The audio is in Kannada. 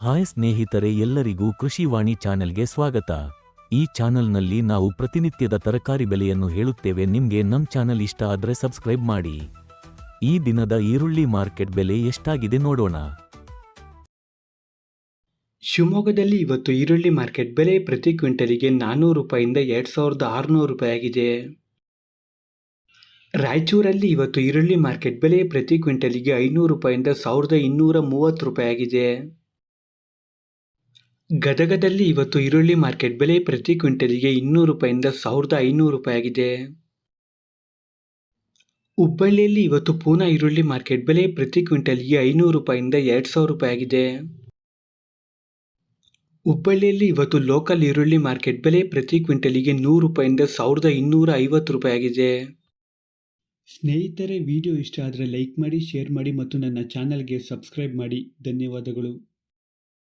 ಹಾಯ್ ಸ್ನೇಹಿತರೆ ಎಲ್ಲರಿಗೂ ಕೃಷಿವಾಣಿ ಚಾನೆಲ್ಗೆ ಸ್ವಾಗತ. ಈ ಚಾನೆಲ್ನಲ್ಲಿ ನಾವು ಪ್ರತಿನಿತ್ಯದ ತರಕಾರಿ ಬೆಲೆಯನ್ನು ಹೇಳುತ್ತೇವೆ. ನಿಮಗೆ ನಮ್ಮ ಚಾನೆಲ್ ಇಷ್ಟ ಆದರೆ ಸಬ್ಸ್ಕ್ರೈಬ್ ಮಾಡಿ. ಈ ದಿನದ ಈರುಳ್ಳಿ ಮಾರ್ಕೆಟ್ ಬೆಲೆ ಎಷ್ಟಾಗಿದೆ ನೋಡೋಣ. ಶಿವಮೊಗ್ಗದಲ್ಲಿ ಇವತ್ತು ಈರುಳ್ಳಿ ಮಾರ್ಕೆಟ್ ಬೆಲೆ ಪ್ರತಿ ಕ್ವಿಂಟಲಿಗೆ ನಾನ್ನೂರು ರೂಪಾಯಿಂದ ಎರಡು ಸಾವಿರದ ಆರುನೂರು ರೂಪಾಯಿ ಆಗಿದೆ ರಾಯಚೂರಲ್ಲಿ ಇವತ್ತು ಈರುಳ್ಳಿ ಮಾರ್ಕೆಟ್ ಬೆಲೆ ಪ್ರತಿ ಕ್ವಿಂಟಲಿಗೆ ಐನೂರು ರೂಪಾಯಿಂದ ಸಾವಿರದ ಇನ್ನೂರ ಮೂವತ್ತು ರೂಪಾಯಿ ಆಗಿದೆ ಗದಗದಲ್ಲಿ ಇವತ್ತು ಈರುಳ್ಳಿ ಮಾರ್ಕೆಟ್ ಬೆಲೆ ಪ್ರತಿ ಕ್ವಿಂಟಲ್ಗೆ ಇನ್ನೂರು ರೂಪಾಯಿಂದ ಸಾವಿರದ ಐನೂರು ರೂಪಾಯಿ ಆಗಿದೆ. ಹುಬ್ಬಳ್ಳಿಯಲ್ಲಿ ಇವತ್ತು ಪೂನಾ ಈರುಳ್ಳಿ ಮಾರ್ಕೆಟ್ ಬೆಲೆ ಪ್ರತಿ ಕ್ವಿಂಟಲ್ಗೆ ಐನೂರು ರೂಪಾಯಿಂದ ಎರಡು ಸಾವಿರ ರೂಪಾಯಿ ಆಗಿದೆ. ಹುಬ್ಬಳ್ಳಿಯಲ್ಲಿ ಇವತ್ತು ಲೋಕಲ್ ಈರುಳ್ಳಿ ಮಾರ್ಕೆಟ್ ಬೆಲೆ ಪ್ರತಿ ಕ್ವಿಂಟಲಿಗೆ ನೂರು ರೂಪಾಯಿಂದ ಸಾವಿರದ ಇನ್ನೂರ ಐವತ್ತು ರೂಪಾಯಿ ಆಗಿದೆ. ಸ್ನೇಹಿತರೆ, ವಿಡಿಯೋ ಇಷ್ಟ ಆದರೆ ಲೈಕ್ ಮಾಡಿ, ಶೇರ್ ಮಾಡಿ ಮತ್ತು ನನ್ನ ಚಾನಲ್ಗೆ ಸಬ್ಸ್ಕ್ರೈಬ್ ಮಾಡಿ. ಧನ್ಯವಾದಗಳು.